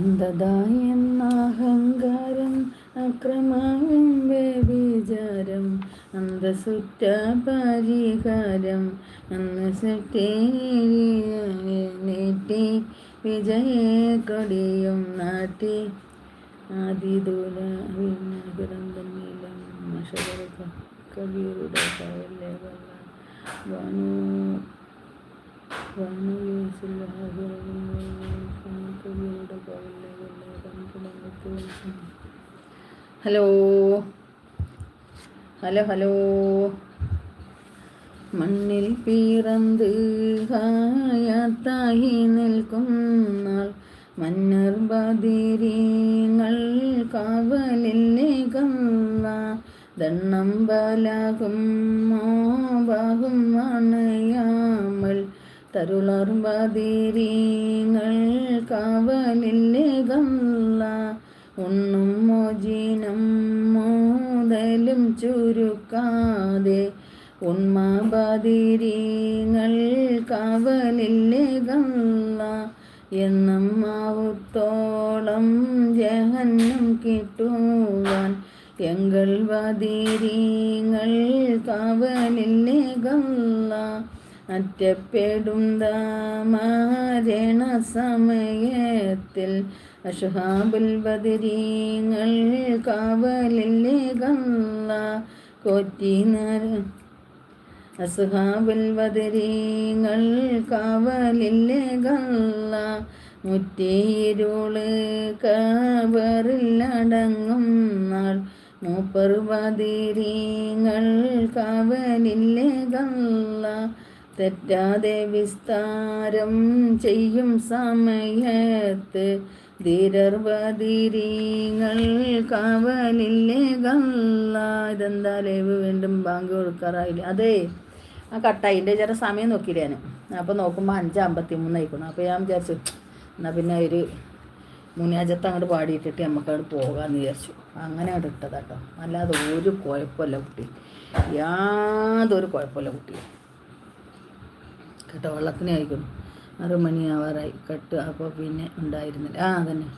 അന്ധത അഹങ്കാരം അക്രമവും വ്യഭിചാരം അന്തസുറ്റ പരിഹാരം അന്ന് നീട്ടി വിജയ കൊടിയും നാട്ടി. ആദിദൂല ഗ്രന്ഥനീലം കവിയുടെ കവലെ വന്നു വന്നു ഹലോ. Hello hello. മണ്ണിൽ പിറന്ത് കായത്തായി നിൽക്കും നാൾ. മന്നർ ബദിരീങ്ങൾ കാവലില്ലേകല്ല ദണ്ണം ബലകും മോബാകും അണയാമൽ തരുളർ ബദിരീങ്ങൾ കാവലില്ലേകല്ല ഒന്നും മോചിനം മോതലും ചുരുക്കാതെ ഉന്മാബാതിരീങ്ങൾ കാവലില്ലേകല്ല എന്നും മാവുത്തോളം ജഹന്നം കിട്ടുവാൻ എങ്കൾ വതിരീങ്ങൾ കാവലില്ലേകല്ല അറ്റപ്പെടും മരണ സമയത്തിൽ. അഷഹാബുൽ ബദരീങ്ങൾ കാവലിൽ കാവലില്ലേകല്ല കൊറ്റിനര അസുഹാബുൽ ബദരീങ്ങൾ കാവലിൽ കന്ന കവറിലടങ്ങും നാൾ. മൂപ്പർ ബദരീങ്ങൾ കാവലില്ലേകല്ല തെറ്റാതെ വിസ്താരം ചെയ്യും സമയത്ത്. ധീരർവതിരീങ്ങൾ കാവലില്ലേ കല്ല ഇതെന്താ ലൈവ് വീണ്ടും ബാങ്ക് കൊടുക്കാറായില്ല? അതെ ആ കട്ടായിന്റെ ചില സമയം നോക്കിയില്ല ഞാൻ. അപ്പോൾ നോക്കുമ്പോൾ അഞ്ച് അമ്പത്തി മൂന്നായിക്കണം അപ്പോൾ ഞാൻ വിചാരിച്ചു എന്നാൽ പിന്നെ ഒരു മുനിയാജത്ത് അങ്ങോട്ട് പാടിയിട്ടിട്ട് നമുക്ക് അവിടെ പോകാമെന്ന് വിചാരിച്ചു. അങ്ങനെ അങ്ങോട്ട് ഇട്ടതാട്ടോ. അല്ലാതെ ഒരു കുഴപ്പമില്ല കുട്ടി. യാതൊരു കുഴപ്പമില്ല കുട്ടി. കേട്ടോ വെള്ളത്തിനെ ആയിക്കണം ആറ് മണിയാവാറായി കട്ട്. അപ്പോൾ പിന്നെ ഉണ്ടായിരുന്നില്ല. ആ അതന്നെ.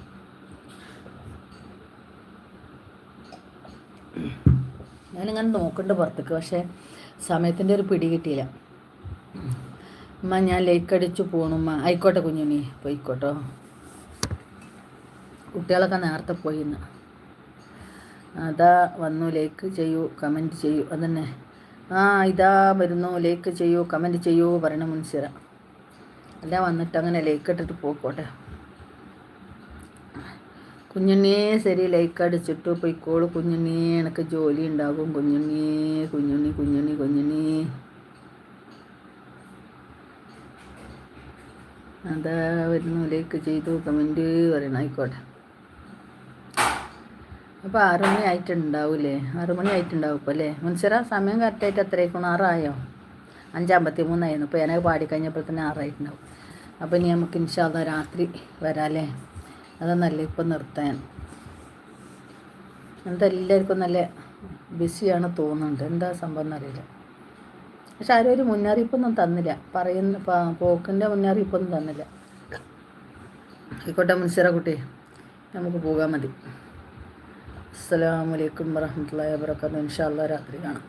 ഞാനിങ്ങനെ നോക്കണ്ട പുറത്തേക്ക് പക്ഷേ സമയത്തിന്റെ ഒരു പിടി കിട്ടിയില്ല. അമ്മ ഞാൻ ലൈക്ക് അടിച്ചു പോണുമ്മ ആയിക്കോട്ടെ കുഞ്ഞുണ്ണി പോയിക്കോട്ടോ. കുട്ടികളൊക്കെ നേരത്തെ പോയിന്ന്. അതാ വന്നു ലൈക്ക് ചെയ്യൂ കമന്റ് ചെയ്യൂ അതന്നെ. ആ ഇതാ വരുന്നു. ലൈക്ക് ചെയ്യൂ കമന്റ് ചെയ്യൂ പറയണ മുൻസിറ. അല്ല വന്നിട്ട് അങ്ങനെ ലൈക്ക് ഇട്ടിട്ട് പോയിക്കോട്ടെ. കുഞ്ഞുണ്ണിയെ ശരി ലൈക്ക് അടിച്ചിട്ട് പോയിക്കോളൂ. കുഞ്ഞുണ്ണി എനിക്ക് ജോലി ഉണ്ടാകും. കുഞ്ഞുണ്ണി കുഞ്ഞുണ്ണി കുഞ്ഞുണ്ണി കുഞ്ഞുണ്ണി. അതാ വരുന്നു. ലൈക്ക് ചെയ്തു കമന്റ് പറയണം ആയിക്കോട്ടെ. അപ്പോൾ ആറു മണി ആയിട്ടുണ്ടാവൂലേ? ആറു മണി ആയിട്ടുണ്ടാവും ഇപ്പോൾ അല്ലേ? മനുഷ്യരാ സമയം കറക്റ്റായിട്ട് എത്രയായിക്കണം ആറായോ? അഞ്ചാമ്പത്തി മൂന്നായിരുന്നു ഇപ്പോൾ ഞാനത് പാടിക്കഴിഞ്ഞപ്പോൾ തന്നെ ആറായിട്ടുണ്ടാവും. അപ്പോൾ ഇനി നമുക്ക് ഇൻഷാല്ല രാത്രി വരാമല്ലേ അതൊന്നല്ല ഇപ്പം നിർത്താൻ. എന്താ എല്ലാവർക്കും നല്ല ബിസിയാണ് തോന്നുന്നുണ്ട്. എന്താ സംഭവം എന്നറിയില്ല പക്ഷെ ആരും ഒരു മുന്നറിയിപ്പൊന്നും തന്നില്ല. പറയുന്ന പോക്കിന്റെ മുന്നറിയിപ്പൊന്നും തന്നില്ല. ആയിക്കോട്ടെ മുൻസിറ കുട്ടി നമുക്ക് പോകാൻ മതി. അസ്സാം വലൈക്കും വരഹമുല്ലാ വാബർക്കാത്തു ഇൻഷാല്ല രാത്രി കാണാം.